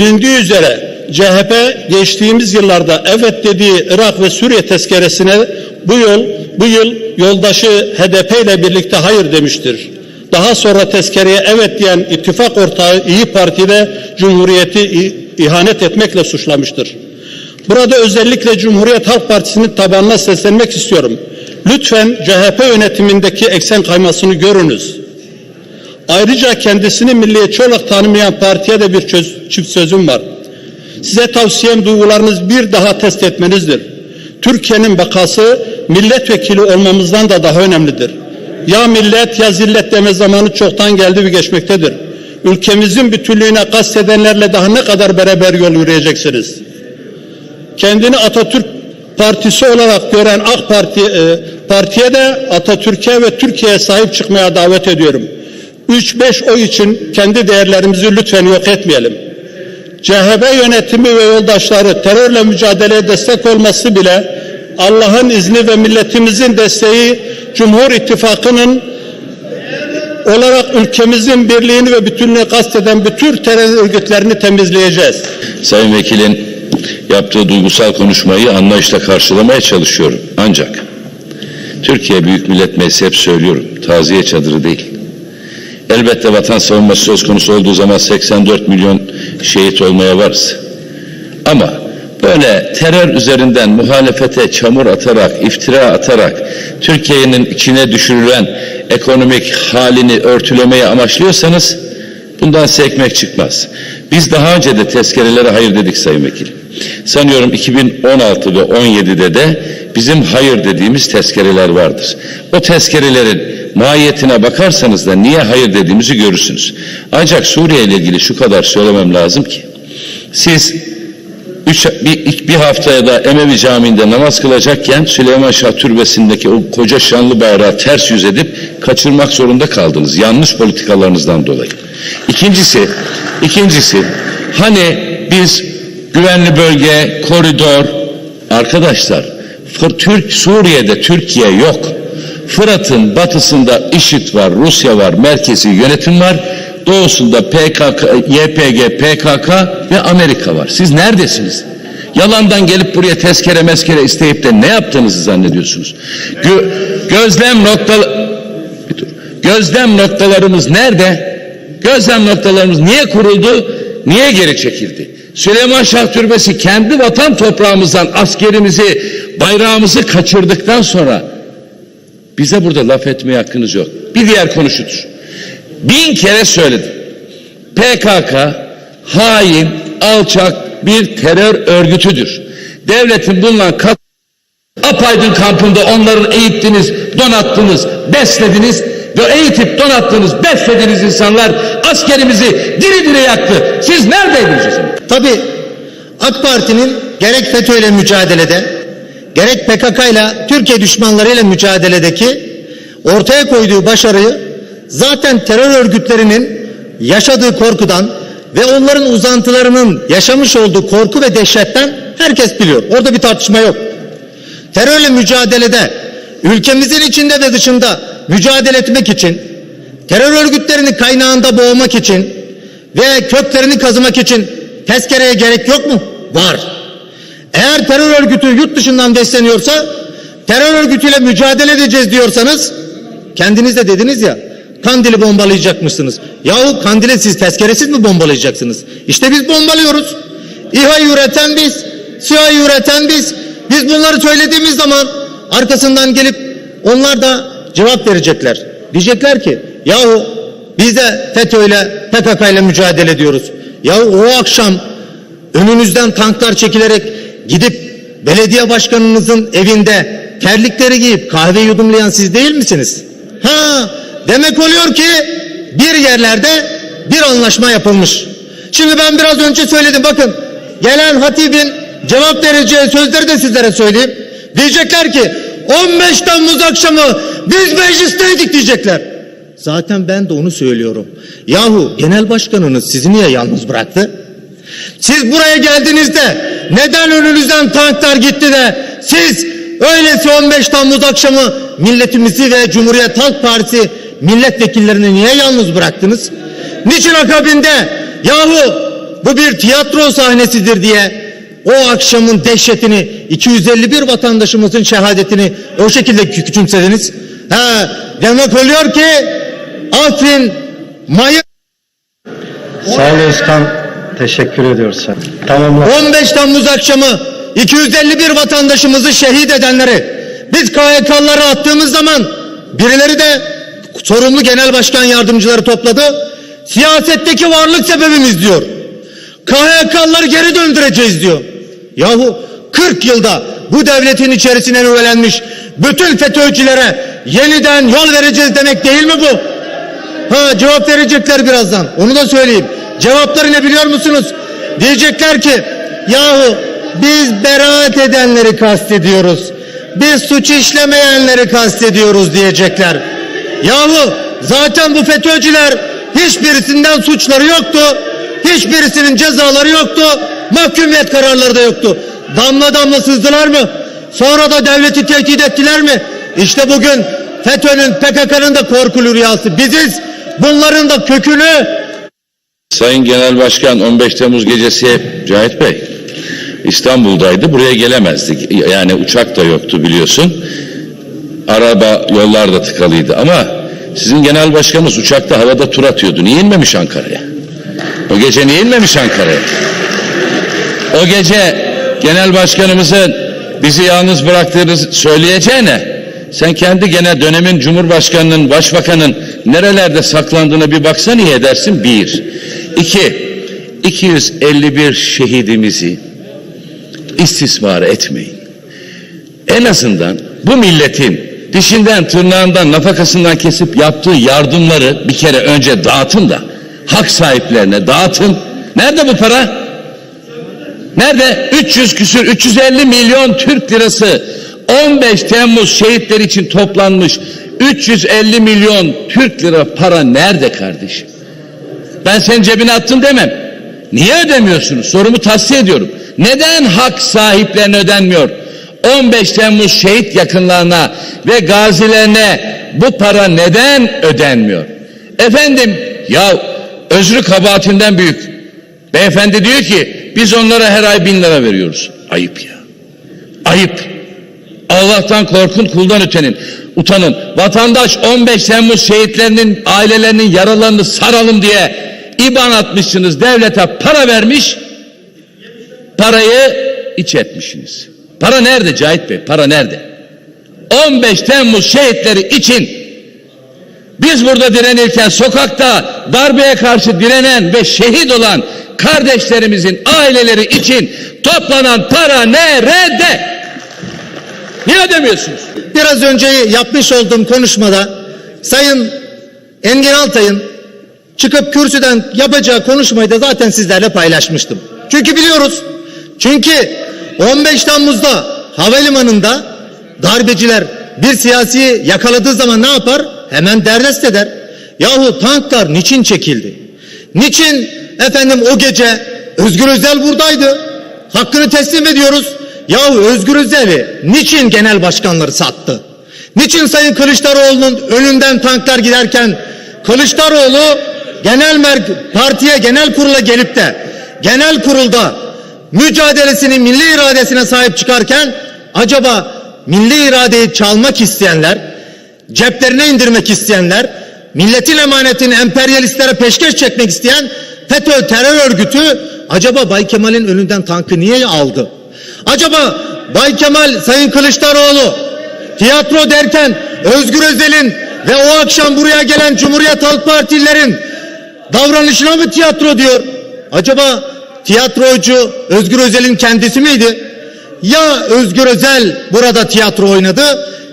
Bilindiği üzere CHP geçtiğimiz yıllarda evet dediği Irak ve Suriye tezkeresine bu yıl bu yıl yoldaşı HDP ile birlikte hayır demiştir. Daha sonra tezkereye evet diyen ittifak ortağı İyi Parti de Cumhuriyeti ihanet etmekle suçlamıştır. Burada özellikle Cumhuriyet Halk Partisi'nin tabanına seslenmek istiyorum. Lütfen CHP yönetimindeki eksen kaymasını görünüz. Ayrıca kendisini milliyetçi olarak tanımayan partiye de bir çöz- çift sözüm var. Size tavsiyem duygularınız bir daha test etmenizdir. Türkiye'nin bakası milletvekili olmamızdan da daha önemlidir. Ya millet ya zillet deme zamanı çoktan geldi ve geçmektedir. Ülkemizin bütünlüğüne kastedenlerle daha ne kadar beraber yol yürüyeceksiniz? kendini Atatürk Partisi olarak gören AK Parti e, partiye de Atatürk'e ve Türkiye'ye sahip çıkmaya davet ediyorum. 3-5 oy için kendi değerlerimizi lütfen yok etmeyelim. CHP yönetimi ve yoldaşları terörle mücadeleye destek olması bile Allah'ın izni ve milletimizin desteği Cumhur İttifakı'nın olarak ülkemizin birliğini ve bütünlüğünü kasteden bütün terör örgütlerini temizleyeceğiz. Sayın Vekilin yaptığı duygusal konuşmayı anlayışla karşılamaya çalışıyorum. Ancak Türkiye Büyük Millet Meclisi hep söylüyorum. Taziye çadırı değil. Elbette vatan savunması söz konusu olduğu zaman 84 milyon şehit olmaya varız. Ama böyle terör üzerinden muhalefete çamur atarak, iftira atarak Türkiye'nin içine düşürülen ekonomik halini örtülemeye amaçlıyorsanız bundan size çıkmaz. Biz daha önce de tezkerelere hayır dedik Sayın Vekilim. Sanıyorum 2016 ve 17'de de bizim hayır dediğimiz tezkereler vardır. O tezkerelerin mahiyetine bakarsanız da niye hayır dediğimizi görürsünüz. Ancak Suriye ile ilgili şu kadar söylemem lazım ki siz üç, bir, bir haftaya da Emevi Camii'nde namaz kılacakken Süleyman Şah Türbesi'ndeki o koca şanlı bayrağı ters yüz edip kaçırmak zorunda kaldınız. Yanlış politikalarınızdan dolayı. İkincisi, ikincisi hani biz güvenli bölge, koridor, arkadaşlar Türk Suriye'de Türkiye yok. Fırat'ın batısında IŞİD var, Rusya var, merkezi yönetim var. Doğusunda PKK, YPG, PKK ve Amerika var. Siz neredesiniz? Yalandan gelip buraya tezkere meskere isteyip de ne yaptığınızı zannediyorsunuz? Gö- gözlem noktalı. Gözlem noktalarımız nerede? Gözlem noktalarımız niye kuruldu? Niye geri çekildi? Süleyman Şah Türbesi kendi vatan toprağımızdan askerimizi, bayrağımızı kaçırdıktan sonra bize burada laf etmeye hakkınız yok. Bir diğer konu şudur. Bin kere söyledim. PKK hain, alçak bir terör örgütüdür. Devletin bulunan kat apaydın kampında onların eğittiniz, donattınız, beslediniz ve eğitip donattığınız, beslediğiniz insanlar askerimizi diri diri yaktı. Siz neredeydiniz zaman? Tabii AK Parti'nin gerek FETÖ ile mücadelede gerek PKK ile Türkiye düşmanlarıyla mücadeledeki ortaya koyduğu başarıyı zaten terör örgütlerinin yaşadığı korkudan ve onların uzantılarının yaşamış olduğu korku ve dehşetten herkes biliyor. Orada bir tartışma yok. Terörle mücadelede ülkemizin içinde ve dışında mücadele etmek için terör örgütlerini kaynağında boğmak için ve köklerini kazımak için tezkereye gerek yok mu? Var. Eğer terör örgütü yurt dışından besleniyorsa terör örgütüyle mücadele edeceğiz diyorsanız kendiniz de dediniz ya Kandil'i bombalayacakmışsınız. Yahu Kandil'i siz tezkeresiz mi bombalayacaksınız? İşte biz bombalıyoruz. İHA'yı üreten biz, SİHA'yı üreten biz. Biz bunları söylediğimiz zaman arkasından gelip onlar da cevap verecekler. Diyecekler ki yahu biz de FETÖ ile PKK ile mücadele ediyoruz. Yahu o akşam önünüzden tanklar çekilerek gidip belediye başkanınızın evinde terlikleri giyip kahve yudumlayan siz değil misiniz? Ha demek oluyor ki bir yerlerde bir anlaşma yapılmış. Şimdi ben biraz önce söyledim bakın gelen hatibin cevap vereceği sözleri de sizlere söyleyeyim. Diyecekler ki 15 Temmuz akşamı biz meclisteydik diyecekler. Zaten ben de onu söylüyorum. Yahu genel başkanınız sizi niye yalnız bıraktı? Siz buraya geldiğinizde neden önünüzden tanklar gitti de siz öylesi 15 Temmuz akşamı milletimizi ve Cumhuriyet Halk Partisi milletvekillerini niye yalnız bıraktınız? Niçin akabinde yahu bu bir tiyatro sahnesidir diye o akşamın dehşetini 251 vatandaşımızın şehadetini o şekilde kü- küçümsediniz. Ha, demek oluyor ki Afrin mayı Sağ ol Özkan. Teşekkür ediyoruz. Tamamla. 15 Temmuz akşamı 251 vatandaşımızı şehit edenleri biz KHK'ları attığımız zaman birileri de sorumlu genel başkan yardımcıları topladı. Siyasetteki varlık sebebimiz diyor. KHK'ları geri döndüreceğiz diyor. Yahu 40 yılda bu devletin içerisine üyelenmiş bütün FETÖ'cülere yeniden yol vereceğiz demek değil mi bu? Ha cevap verecekler birazdan. Onu da söyleyeyim. Cevapları ne biliyor musunuz? Diyecekler ki yahu biz beraat edenleri kastediyoruz. Biz suç işlemeyenleri kastediyoruz diyecekler. Yahu zaten bu FETÖ'cüler hiçbirisinden suçları yoktu. Hiçbirisinin cezaları yoktu. Mahkumiyet kararları da yoktu. Damla damla sızdılar mı? Sonra da devleti tehdit ettiler mi? İşte bugün FETÖ'nün PKK'nın da korkulu rüyası biziz. Bunların da kökünü Sayın Genel Başkan 15 Temmuz gecesi Cahit Bey İstanbul'daydı. Buraya gelemezdik. Yani uçak da yoktu biliyorsun. Araba yollar tıkalıydı ama sizin genel başkanınız uçakta havada tur atıyordu. Niye inmemiş Ankara'ya? O gece niye inmemiş Ankara'ya? O gece genel başkanımızın bizi yalnız bıraktığını söyleyeceğine sen kendi gene dönemin cumhurbaşkanının, başbakanın nerelerde saklandığına bir baksan iyi edersin. Bir. İki. 251 şehidimizi istismar etmeyin. En azından bu milletin dişinden, tırnağından, nafakasından kesip yaptığı yardımları bir kere önce dağıtın da hak sahiplerine dağıtın. Nerede bu para? Nerede? 300 küsür 350 milyon Türk lirası 15 Temmuz şehitler için toplanmış 350 milyon Türk lira para nerede kardeşim? Ben senin cebine attım demem. Niye ödemiyorsunuz? Sorumu tahsiye ediyorum. Neden hak sahiplerine ödenmiyor? 15 Temmuz şehit yakınlarına ve gazilerine bu para neden ödenmiyor? Efendim ya özrü kabahatinden büyük. Beyefendi diyor ki biz onlara her ay bin lira veriyoruz. Ayıp ya. Ayıp. Allah'tan korkun kuldan ötenin. Utanın. Vatandaş 15 Temmuz şehitlerinin ailelerinin yaralarını saralım diye İban atmışsınız. Devlete para vermiş. Parayı iç etmişsiniz. Para nerede Cahit Bey? Para nerede? 15 Temmuz şehitleri için biz burada direnirken sokakta darbeye karşı direnen ve şehit olan kardeşlerimizin aileleri için toplanan para nerede? Niye ödemiyorsunuz? biraz önce yapmış olduğum konuşmada Sayın Engin Altay'ın çıkıp kürsüden yapacağı konuşmayı da zaten sizlerle paylaşmıştım. Çünkü biliyoruz. Çünkü 15 Temmuz'da havalimanında darbeciler bir siyasi yakaladığı zaman ne yapar? Hemen derdest eder. Yahu tanklar niçin çekildi? Niçin efendim o gece Özgür Özel buradaydı? Hakkını teslim ediyoruz. Yahu Özgür Özel'i niçin genel başkanları sattı? Niçin Sayın Kılıçdaroğlu'nun önünden tanklar giderken Kılıçdaroğlu genel merk partiye genel kurula gelip de genel kurulda mücadelesini milli iradesine sahip çıkarken acaba milli iradeyi çalmak isteyenler ceplerine indirmek isteyenler milletin emanetini emperyalistlere peşkeş çekmek isteyen FETÖ terör örgütü acaba Bay Kemal'in önünden tankı niye aldı? Acaba Bay Kemal Sayın Kılıçdaroğlu tiyatro derken Özgür Özel'in ve o akşam buraya gelen Cumhuriyet Halk Partililerin davranışına mı tiyatro diyor? Acaba tiyatrocu Özgür Özel'in kendisi miydi? Ya Özgür Özel burada tiyatro oynadı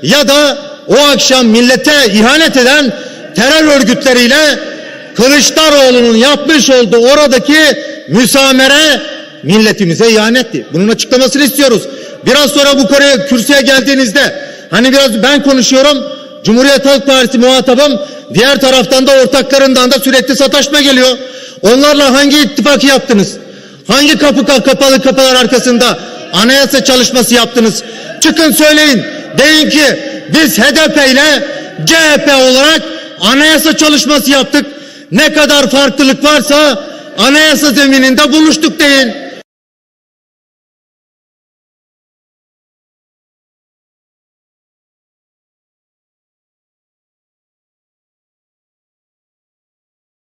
ya da o akşam millete ihanet eden terör örgütleriyle Kılıçdaroğlu'nun yapmış olduğu oradaki müsamere milletimize ihanetti. Bunun açıklamasını istiyoruz. Biraz sonra bu konuya kürsüye geldiğinizde hani biraz ben konuşuyorum. Cumhuriyet Halk Partisi muhatabım. Diğer taraftan da ortaklarından da sürekli sataşma geliyor. Onlarla hangi ittifakı yaptınız? Hangi kapı kapalı kapılar arkasında anayasa çalışması yaptınız? Çıkın söyleyin. Deyin ki biz HDP ile CHP olarak anayasa çalışması yaptık. Ne kadar farklılık varsa anayasa zemininde buluştuk deyin.